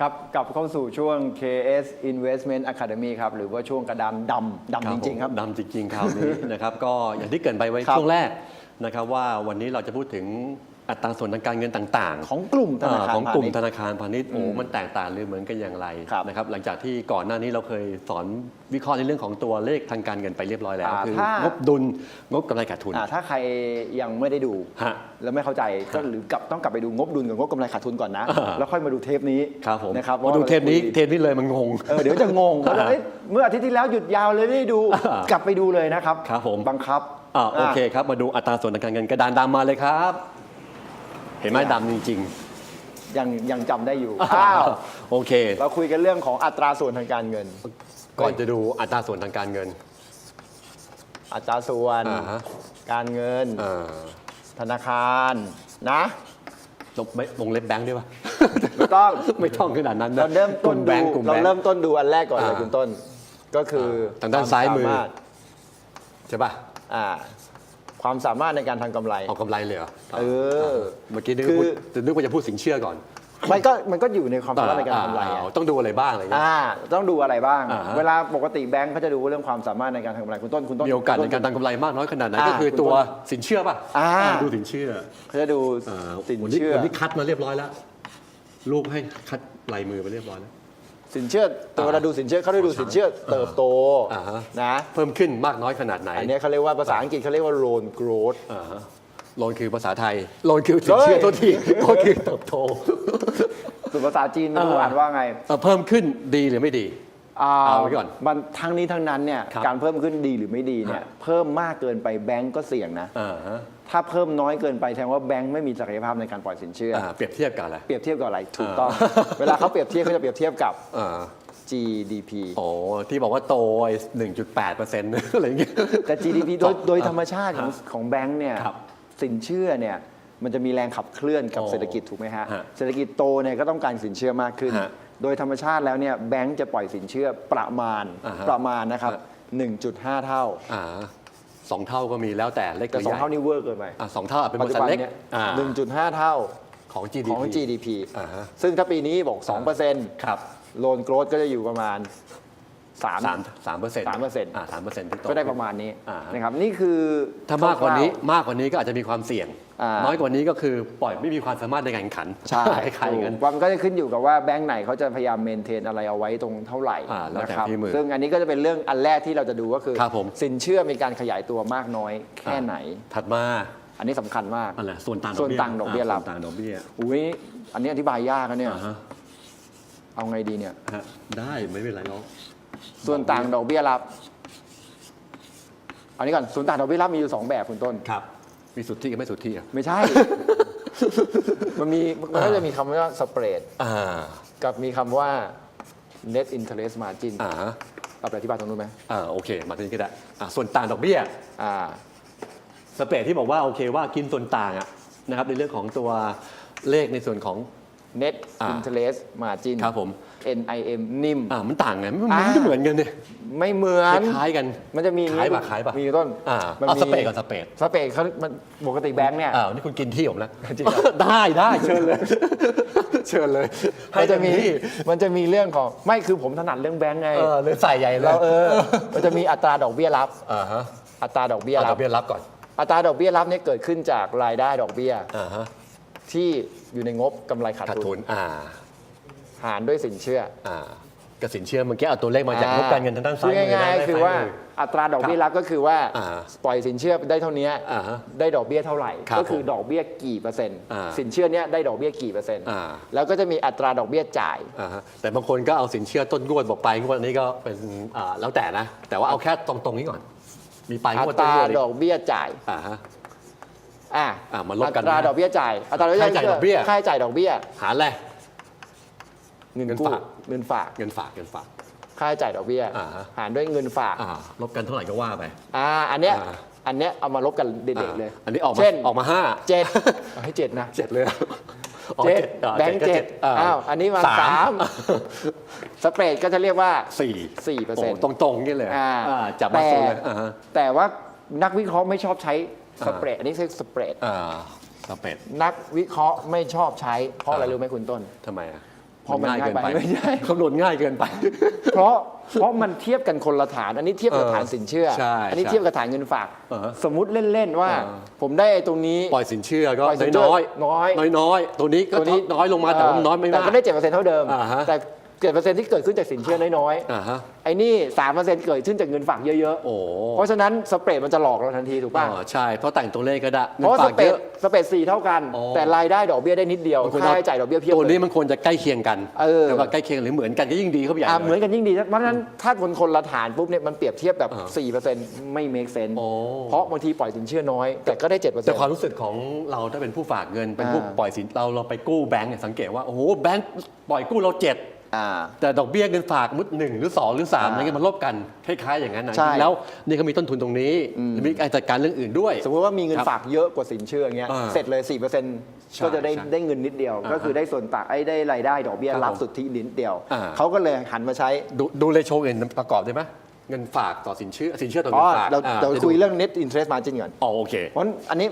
ครับกลับเข้าสู่ช่วง KS Investment Academy ครับ หรือว่าช่วงกระดานดำดำจริง ๆ ครับผมดำจริง ๆ คราวนี้นะครับ ก็อย่างที่เกรินไปไว้ครับช่วงแรกนะครับว่าวันนี้เราจะพูดถึง อัตราส่วนทางการเงินต่างๆ ของกลุ่มธนาคารของกลุ่มพาณิชย์ธนาคารพาณิชย์โอ้อืมมันแตกต่างหรือเหมือนกันอย่างไรครับนะครับหลังจากที่ก่อนหน้านี้เราเคยสอนวิเคราะห์ในเรื่องของตัวเลขทางการเงินไปเรียบร้อยแล้วอ่าคือถ้างงบดุลงบกำไรขาดทุนอ่าถ้าใครยังไม่ได้ดูฮะแล้วไม่เข้าใจก็หรือกลับต้องกลับไปดูงบดุลกับงบกำไรขาดทุนก่อนนะอ่าแล้วค่อยมาดูเทปนี้ครับผมนะครับมาดูเทปนี้เทปนี้เลยมันงงเออเดี๋ยวจะงงว่าเอ้ยเมื่ออาทิตย์ที่แล้วหยุดยาวเลยไม่ได้ดูอ่ากลับไปดูเลยนะครับครับผมบังคับอ่าโอเคอะครับมาดูอัตราส่วนทางการเงินกระดานดำมาเลยครับ เห็นไหมเนี่ยดำจริงยังยังจำได้อยู่ ๆอ้าว โอเค เราคุยกันเรื่องของอัตราส่วนทางการเงิน ก่อนจะดูอัตราส่วนทางการเงิน อัตราส่วน อ่าฮะ การเงิน เอ่อธนาคารนะลงไม่ลงเล็บแบงค์ด้วยปะ ไม่ต้อง ไม่ต้องขนาดนั้นนะเราเริ่มต้นกลุ่แบดูงค์กลุ่มเราแบงค์เริ่มต้นดูอันแรกก่อนเลยอ่าคุณต้น ก็คือทางด้านซ้ายมือ ควสรถใช่ป่ะอ่า ความสามารถในการทำกำไร เอากำไรเลยเหรอเออเมื่อกี้นึกคือว่าพูดจะนึกว่าจะพูดสินเชื่อก่อนมันก็มันก็อยู่ในความสามารถในการทำกำไรอ่าอะอ่าต้องดูอะไรบ้างอะไรเงี้ย อ่าต้องดูอะไรบ้าง อ่าฮะ เวลาปกติแบงก์เขาจะดูเรื่องความสามารถในการทำกำไรคุณต้นคุณต้น มีโอกาสคุณในต้นการทำกำไรมากน้อยขนาดไหนอ่าก็คือคุณตัวต้นสินเชื่อป่ะอ่า อ่าดูสินเชื่อเขาจะดูอ่าสินวันนี้เชื่อวันนี้คัดมาเรียบร้อยแล้วรูปให้คัดลายมือไปเรียบร้อยแล้ว สินเชื่อแต่เวลาดูสินเชื่อเขาได้ดูสินเชื่อเติบโตอ่าฮะ นะเพิ่มขึ้นมากน้อยขนาดไหนอันเนี้ยเขาเรียกว่าภาษาอังกฤษเขาเรียกว่า loan growth อ่าฮะโลนคือภาษาไทยโลนคือสินเชื่อเฮ้ย โทษทีโลนคือเติบโตส่วนภาษาจีนอ่ามันอ่านว่าไง เอ่อเพิ่มขึ้นดีหรือไม่ดีอ่า เอาไว้ก่อนมันทั้งนี้ทั้งนั้นเนี่ยครับการเพิ่มขึ้นดีหรือไม่ดีเนี่ยเพิ่มมากเกินไปแบงก์ก็เสี่ยงนะ อ่าฮะถ้าเพิ่มน้อยเกินไปแสดงว่าแบงก์ไม่มีศักยภาพในการปล่อยสินเชื่อออ่าเปรียบเทียบกับอะไร เปรียบเทียบกับอะไรถูกต้อง อ่า เวลาเขาเปรียบเทียบเขาจะเปรียบเทียบกับ อ่า GDP โอ้ที่บอกว่าโต1.8เปอร์เซ็นต์อะไรอย่างเงี้ย แต่ GDP โดยโดยธรรมชาติของของแบงก์เนี่ยครับสินเชื่อเนี่ยมันจะมีแรงขับเคลื่อนกับโอ้เศรษฐกิจถูกไหมฮะฮะเศรษฐกิจโตเนี่ยก็ต้องการสินเชื่อมากขึ้น ฮะ โดยธรรมชาติแล้วเนี่ยแบงก์จะปล่อยสินเชื่อประมาณอ่าฮะประมาณนะครับฮะ1.5 เท่าอ่าสองเท่าก็มีแล้วแต่เล็กหแต่รือสใหองญ่เท่านี้เวอร์เกินไปอ่าสองเท่าอาจเป็นบปัจริจุษัทบันเล็กเนี่ยอ่า1.5 เท่าของ GDP ของ GDP อ่าฮะซึ่งถ้าปีนี้บอก 2%ครับ โลนโกรดก็จะอยู่ประมาณ สาม3สามเปอร์เซ็นต์สามเปอร์เซ็นต์อ่าสามเปอร์เซ็นต์ที่โต ก็ได้ประมาณนี้อ่านะครับนี่คือถ้ามากกว่านี้คร่ มากกว่านี้ก็อาจจะมีความเสี่ยง อ่า น้อยกว่านี้ก็คือปล่อยไม่มีความสามารถในการแข่งขันๆใช่คล้ายๆอย่างนั้น มันก็จะขึ้นอยู่กับว่าแบงก์ไหนเขาจะพยายามเมนเทนอะไรเอาไว้ตรงเท่าไหร่อ่าแล้วแต่นะครับที่มือซึ่งอันนี้ก็จะเป็นเรื่องอันแรกที่เราจะดูก็คือครับผม สินเชื่อมีการขยายตัวมากน้อยแค่ไหน ถัดมาอันนี้สำคัญมาก อะไรส่วนต่างส่วนต่างดอกเบี้ยรับ ส่วนต่างดอกเบี้ยอุ้ยอันนี้อธิบายยากนะเนี่ย อ่าฮะเอาไงดีเนี่ย ฮะได้ไม่เป็นไรหรอก ส่วนต่างดอกเบี้ยรับ อันนี้ก่อนส่วนต่างดอกเบี้ยรับมีอยู่สองแบบคุณต้น ครับ มีสุทธิกับไม่สุทธิอะไม่ใช่ มันมีมันก็จะมีคำว่าสเปรดอ่ากับมีคำว่า net interest margin อ่าฮะเราไปอธิบายตรงนู้นไหมอ่าโอเค มาที่นี่ก็ได้อ่าส่วนต่างดอกเบี้ยอ่าสเปรดที่บอกว่าโอเคว่ากินส่วนต่างอะนะครับในเรื่องของตัวเลขในส่วนของ net อ่า interest margin ครับผม NIM นิ่ม อ่ามันต่างไงมันมันอ่าไม่เหมือนกันเนี่ย ไม่เหมือนคล้ายๆกันมันจะมีคล้ายปะคล้ายปะ มีต้นอ่ามันเอามีสเปรดก่อนสเปรดสเปรดเขามันปกติแบงค์เนี่ย อ้าวนี่คุณกินที่ผมนะจริงเหรอ ได้ได้เชิญเลย เชิญเลยมันจะมีให้เต็ที่มันจะมีเรื่องของไม่คือผมถนัดเรื่องแบงค์ไงเออเลยใส่ใหญ่เลยเราเออมันจะมีอัตราดอกเบี้ยรับ อ่าฮะอัตราดอกเบี้ยเอาดรัอบ กเบี้ยรับก่อนอัตราดอกเบี้ยรับเนี่ยเกิดขึ้นจากรายได้ดอกเบี้ยอ่าฮะที่อยู่ในงบกำไรขาดขาดทุทุนนอ่า หารด้วยสินเชื่ออ่ากสินเชื่อเมื่อกี้เอาตัวเลขมาจากงบการเงินทางด้านซ้ายพูดมือง่ายนะๆคือว่าซ้ยมือัตราดอกเบี้ยรับก็คือว่าอ่าปล่อยสินเชื่อได้เท่านี้อ่าฮะได้ดอกเบี้ยเท่าไหร่ครับก็คือผมดอกเบี้ยกี่เปอร์เซ็นต์อ่าสินเชื่อเนี้ยได้ดอกเบี้ยกี่เปอร์เซ็นต์อ่าแล้วก็จะมีอัตราดอกเบี้ยจ่ายอ่าฮะแต่บางคนก็เอาสินเชื่อต้นงวดบอกไปงวดนี้ก็เป็นอ่าแล้วแต่นะ แต่ว่าเอาแค่ตรงๆนี้ก่อน มีปลายอังวดตต้นรางวดอีกดอกเบี้ยจ่ายอ่าฮะอะอะมาลบกันอัตรานะดอกเบี้ยจ่ายอัตราดอกเบี้ยค่าใช้จ่ายดอกเบี้ยค่าใช้จ่ายดอกเบี้ยหารเลย เงินเงินกู้ฝากเงินฝากเงินฝากเงินฝาก ค่าใช้จ่ายดอกเบี้ยอ่าฮะ หารด้วยเงินฝากอ่าลบกันเท่าไหร่ก็ว่าไป อ่าอันเนี้ยอ่า อันเนี้ยเอามาลบกันเด็กๆเลยอันนี้ออกมาเช่นออกมาห้าเจ็ดเอาให้เจ็ดนะ เจ็ดเลยอ๋อเจ็ดอ่าแบงค์ก็เจ็ดาอ้าวอันนี้มาสาม สเปรดก็จะเรียกว่า สี่สี่เปอร์เซ็นต์โตรงๆนี่เลยอ่าอ่าจับมาแต่สูเลยอ่าฮะแต่ว่านักวิเคราะห์ไม่ชอบใช้สอ่าเปรดอันนี้คือสเปรดอ่าสเปดนักวิเคราะห์ไม่ชอบใช้เพราะอะไรอ่ารู้รู้ไหมคุณต้นทำไมอะ เพราะมันง่ายไปไม่ใช่คำนวณง่ายเกินไป เพราะเพราะมันเทียบกันคนละฐาน อันนี้เทียบกับเออฐานสินเชื่อใช่อันนี้ใช่เทียบกับฐานเงินฝากเออฮะสมมุติเล่นๆว่าเออผมได้ไอ้ตรงนี้ปล่อยสินเชื่อก็ปล่อยสินเชื่อน้อยน้อยน้อยน้อยๆตัวนี้ก็ตัวนี้น้อยลงมาแต่ว่ามันน้อยไม่แต่มากก็ได้เจ็ดเปอร์เซ็นต์เท่าเดิมอ่าฮะแต่ เจ็ดเปอร์เซ็นต์ที่เกิดขึ้นจากสินเชื่อน้อยอ่าฮะ ๆไอ้นี่สามเปอร์เซ็นต์เกิดขึ้นจากเงินฝากเยอะโอ้ ๆ เพราะฉะนั้นสเปรดมันจะหลอกเราทันทีถูกป่ะ อ๋อใช่ เพราะแต่งตัวเลขก็ได้เพราะว่าสงินฝกเปรยดอะสเปรดสี่เท่ากัน อ๋อ แต่รายได้ดอกเบี้ยได้นิดเดียวมันควรค่าจะใช้จ่ายดอกเบี้ยเพียบตัวเลนี้ย มันควรจะใกล้เคียงกันเออ แต่ว่าใกล้เคียงหรือเหมือนกันก็ยิ่งดีเข้าไปใหญ่อะลยเหมือนกันยิ่งดีเพราะฉะนั้นถ้าคนคนละฐานปุ๊บเนี่ยมันเปรียบเทียบแบบ อ่า4%ไม่ make sense โอ้ เพราะบางทีปล่อยสินเชื่อน้อย แต่ก็ได้ 7%แต่ความรู้สึกของเราถ้าเป็นผู้ฝากเงินเป็นผู้อ่า ปล่อยสินเราเราไปกู้แบงก์เนี่ยสังเกตว่าโอ้โหแบงก์ปล่อยกู้เราเจ็ดอ่า แต่ดอกเบี้ยเงินฝากมุดหนึ่งหรือสองหรือสามอ่าอะไรเงี้ยมันลบกันคล้ายๆอย่างนั้นนะใช่ จริงๆแล้วนี่เขามีต้นทุนตรงนี้หรือมีการจัดการเรื่องอื่นด้วย สมมติว่ามีเงินครับฝากเยอะกว่าสินเชื่ออย่างเงี้ยอ่าเสร็จเลย4%ก็จะได้ใช่ได้เงินนิดเดียว อ่าก็คือได้ส่วนต่างไอ้ได้รายได้ดอกเบี้ยครับรับผมสุทธินิดเดียว อ่า เขาก็เลยหันมาใช้ ดูดูเลโชอื่นประกอบได้ไหม เงินฝากต่อสินเชื่อสินเชื่อต่ออ๋เงิอนฝากเราอ่าเราจะคุยดูเรื่อง net interest margin ก่อน อ๋อโอเค เพราะอันนี้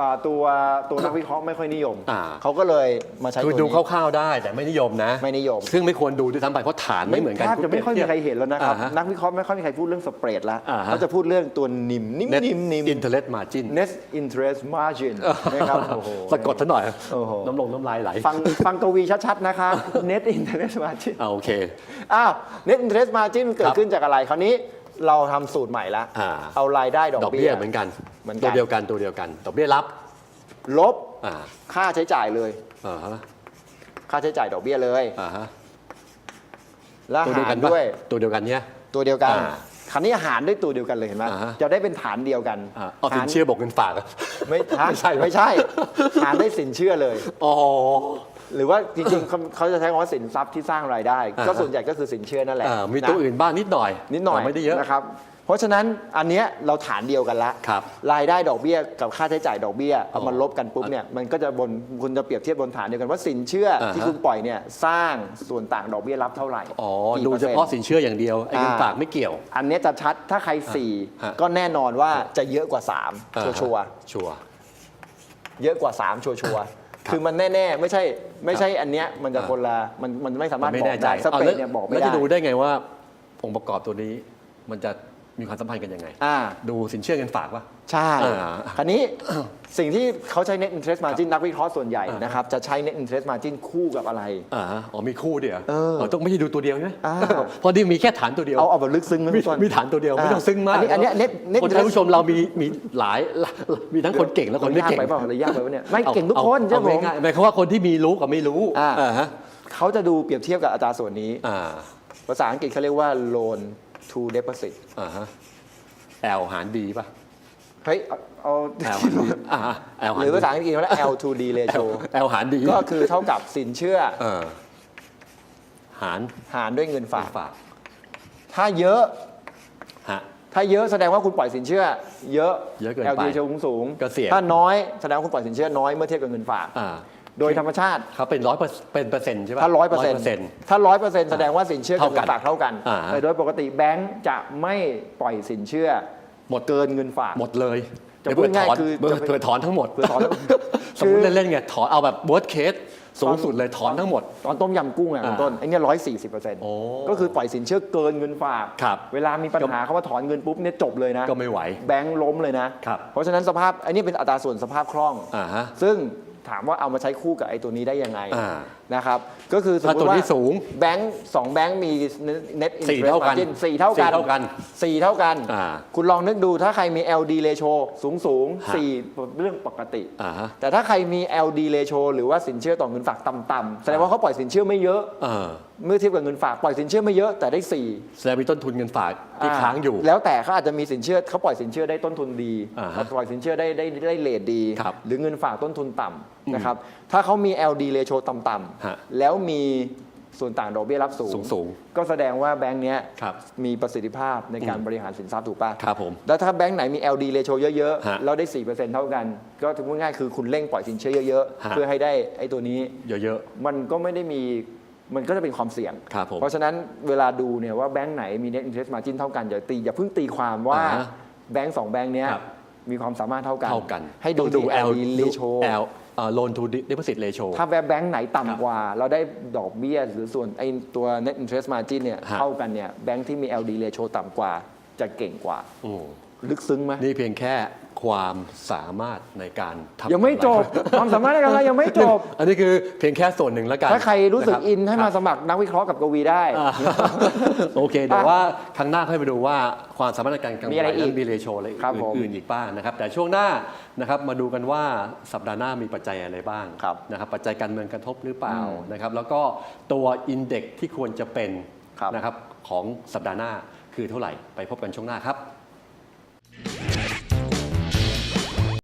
อ่าตัวตัวนักวิเคราะห์ไม่ค่อยนิยม อ่า เขาก็เลยมาใช้คือตัวดูนี้ คร่าวๆได้แต่ไม่นิยมนะไม่นิยม ซึ่งไม่ควรดูด้วยซ้ำไปเพราะฐานไม่เหมือนกัน แทบจะไม่ค่อยมีใครเห็นแล้วนะครับอ่าฮะนักวิเคราะห์ไม่ค่อยมีใครพูดเรื่องสเปรดแล้วอ่าฮะ เขาจะพูดเรื่องตัวนิมนิ่ม Net นิ่มนิ่ม interest margin net interest margin นะครับโอ้โห สะกดซะหน่อยโอ้โห น้ำลงน้ำลายไหลฟังฟังกวีชัดๆนะครับ net interest margin อ่าโอเค อ้าว net interest margin เกิคดรับขึ้นจากอะไรคราวนี้เราทำสูตรใหม่แล้วอ่า เอารายได้ดอกดอกเบี้เบี้ย ยเหมือนกัน เหมือนกัน ตัวเดียวกันตัวเดียวกัน ดอกเบี้ยรับ ลบอ่า ค่าใช้จ่ายเลย อ่าฮะ ค่าใช้จ่ายดอกเบี้ยเลยอ่าฮะแล้วตัวเดียวหากัรนปะด้วย ตัวเดียวกันเนี่ย ตัวเดียวกันอ่าคราวนี้หารด้วยตัวเดียวกันเลยเห็นไหมอ่าฮะ จะได้เป็นฐานเดียวกันอ่าเอาสินหารเชื่อบอกเงินฝากอะ ไม่ไม่ใช่เหรอไม่ใช่ หารได้สินเชื่อเลย อ๋อ หรือว่าจริงๆเขาเขาจะใช้คำว่าสินทรัพย์ที่สร้างรายได้ อ่าฮะ ก็ส่วนใหญ่ก็คือสินเชื่อนั่นแหละอ่ามีตัวนะอื่นบ้างนิดหน่อยนิดหน่อยแต่ไม่ได้เยอะ นะครับ เพราะฉะนั้นอันเนี้ยเราฐานเดียวกันละครับรายได้ดอกเบี้ยกับค่าใช้จ่ายดอกเบี้ยเอาอ๋อมาลบกันปุ๊บเนี่ยมันก็จะบนคุณจะเปรียบเทียบบนฐานเดียวกันว่าสินเชื่ออาฮะ ที่คุณปล่อยเนี่ยสร้างส่วนต่างดอกเบี้ยรับเท่าไหร่อ๋อ กี่ดูปอร์เฉซ็นต์ พาะสินเชื่ออย่างเดียว ไอ้เงินอ่า ฝากไม่เกี่ยว อันเนี้ยจะชัดถ้าใครฮะ4 ก็แน่นอนว่าจะเยอะกว่า3อ่าชัวร์ฮะชัวร์ๆเยอะกว่า 3 ชัวร์ๆ ครับคือมันแน่ๆ ไม่ใช่ไม่ใช่อันเนี้ยมันจะคนละมันมันไม่สามารถไม่บอแน่กใจได้สเปรดเนี่ยบอกไม่แล้วได้จะดูได้ไงว่าองค์ประกอบตัวนี้มันจะ มีความสัมพันธ์กันยังไง อ่า ดูสินเชื่อเงินฝากปะใช่ อ่าคราวนี้ สิ่งที่เขาใช้ net interest margin นักวิเคราะห์ส่วนใหญ่อ่าน นะครับ จะใช้ net interest margin คู่กับอะไร อ่าฮะอ๋อมีคู่เดียวเออต้องไม่ใช่ดูตัวเดียวใช่ไหมอ้าวเพราะนี่มีแค่ฐานตัวเดียว เอาเอาแบบลึกซึ้งไหมมีพี่ต้น มีฐานตัวเดียวอ่าไม่ต้องซึ้งมากอันนี้อันเนี้ย net- net คนท่านผู้ชมเรามีมีหลายมีทั้งคนเก่งและคนไม่ยากเก่งไปเปล่าหรือยากไปวะเนี่ยไม่อาเก่งทุกอาคนใช่เอาผมง่ายๆหมายความว่าคนที่มีรู้กับไม่รู้อ่าอ่าฮะเขาจะดูเปรียบเทียบกับอัตราส่วนนี้ อ่า ภาษาอังกฤษเขาเรียกว่า loan to deposit อ่าฮะ L หาร D ป่ะ เฮ้ยเอาเอา L หาร D อ่า L หารหรือภาษาอังกฤษเขาเรียก L to D ratio L หาร D ก็คือเท่ากับสินเชื่อเออหารหารด้วยเงินฝาก ฝากถ้าเยอะ ฮะ ถ้าเยอะแสดงว่าคุณปล่อยสินเชื่อ เยอะ เยอะเกิน LD ไป ratio สูงก็เสี่ยง ถ้าน้อยแสดงว่าคุณปล่อยสินเชื่อน้อยเมื่อเทียบกับเงินฝาก อ่า โดยธรรมชาติเขาเป็นร้อยเป็นเปอร์เซ็นต์ใช่ป่ะถ้าร้อยเปอร์เซ็นต์ซ็นต์ถ้าร้อยเปอร์เซ็นต์แสดงว่าสินเชื่อกับเท่ากัเงินนฝากเท่ากันอ่าแต่โดยปกติแบงก์จะไม่ปล่อยสินเชื่อ หมดเกินเงินฝากหมดเลยจะเดี๋ยวพูดเผื่อถอนง่ายคือเผื่อจะเผื่อถอนทั้งหมดเผื่อถอนสมมติเล่นๆไงถอนเอาแบบ worst case สูงสุดเลยถอนทั้งหมด ตอนต้มยำกุ้งอะอ่าคุณต้นไอ้เนี่ยร้อยสี่สิบเปอร์เซ็นต์โอ้ก็คือปล่อยสินเชื่อเกินเงินฝากครับเวลามีปัญหาเขาว่าถอนเงินปุ๊บเนี่ยจบเลยนะ ก็ไม่ไหว แบงค์ล้มเลยนะครับเพราะฉะนั้นสภาพไอ้นี่เป็นอัตราส่วนสภาพคล่องอ่าฮะซึ่ง ถามว่าเอามาใช้คู่กับไอ้ตัวนี้ได้ยังไงอ่านะครับ ก็คือสมมถ้าตัวติว่านี้สูงแบงค์สองแบงค์มี net สี่ interest เท่ากัน margin สี่เท่ากันสี่เท่ากันสี่เท่ากัน อ่าคุณลองนึกดูถ้าใครมี LD ratio สูงสูงๆฮะ สี่เรื่องปกติ อ่าฮะ แต่ถ้าใครมี LD ratio หรือว่าสินเชื่อต่อเงินฝากต่ำๆแสดงว่าเขาปล่อยสินเชื่อไม่เยอะ เออเมื่อเทียบกับเงินฝากปล่อยสินเชื่อไม่เยอะแต่ได้สี่แสดงมีต้นทุนเงินฝากที่ค้างอยู่ แล้วแต่เขาอาจจะมีสินเชื่อเขาปล่อยสินเชื่อได้ต้นทุนดีอ่าฮะปล่อยสินเชื่อได้ได้ได้เลทดี ครับหรือเงินฝากต้นทุนต่ำ นะครับ ถ้าเขามี LD ratio ต่ำฮะๆ แล้วมีส่วนต่างดอกเบี้ยรับสูงสูงก็แสดงว่าแบงค์เนี้ยครับมีประสิทธิภาพในการอืมบริหารสินทรัพย์ถูกป่ะครับผมแล้วถ้าแบงค์ไหนมี LD ratio เยอะฮะๆ แล้วได้ 4%เท่ากัน ก็ถือว่าง่ายคือคุณเร่งปล่อยสินเชื่อเยอะฮะๆเพื่อให้ได้ไอ้ตัวนี้ เยอะ มันก็ไม่ได้มีมันก็จะเป็นความเสี่ยง ครับผมเพราะฉะนั้นเวลาดูเนี่ยว่าแบงค์ไหนมี net interest margin เท่ากันอย่าตีอย่าเพิ่งตีความว่าอ่าฮะแบงค์สองแบงค์เนี้ยครับมีความสามารถเท่ากัน เท่ากันให้ดูต้องดู ที่ L LD ratio L loan to deposit ratio ถ้าแบงค์ไหนต่ำกว่า เราได้ดอกเบี้ยหรือส่วนไอตัว net interest margin เนี่ยฮะเท่ากันเนี่ยแบงค์ที่มี LD ratio ต่ำกว่าจะเก่งกว่าอืม ลึกซึ้งไหมนี่เพียงแค่ความสามารถในการทำยังไม่จบ ความสามารถในการยังไม่จบ อันนี้คือเพียงแค่ส่วนหนึ่งแล้วกัน ถ้าใครรู้สึกะบอินให้มาครับสมัครนักวิเคราะห์กับกวีได้อ่าโอเค เดี๋ยวว่าครั้งหน้าค่อยไปดูว่าความสามารถในการกำมีอะไรอีกนั้นมีเรโชอะไรครับผมอื่นๆอีกบ้างนะครับ แต่ช่วงหน้านะครับมาดูกันว่าสัปดาห์หน้ามีปัจจัยอะไรบ้างครับนะครับ ปัจจัยการเมืองกระทบหรือเปล่าอืมนะครับ แล้วก็ตัวอินเด็กที่ควรจะเป็นครับนะครับของสัปดาห์หน้าคือเท่าไหร่ไปพบกันช่วงหน้าครับ Yeah.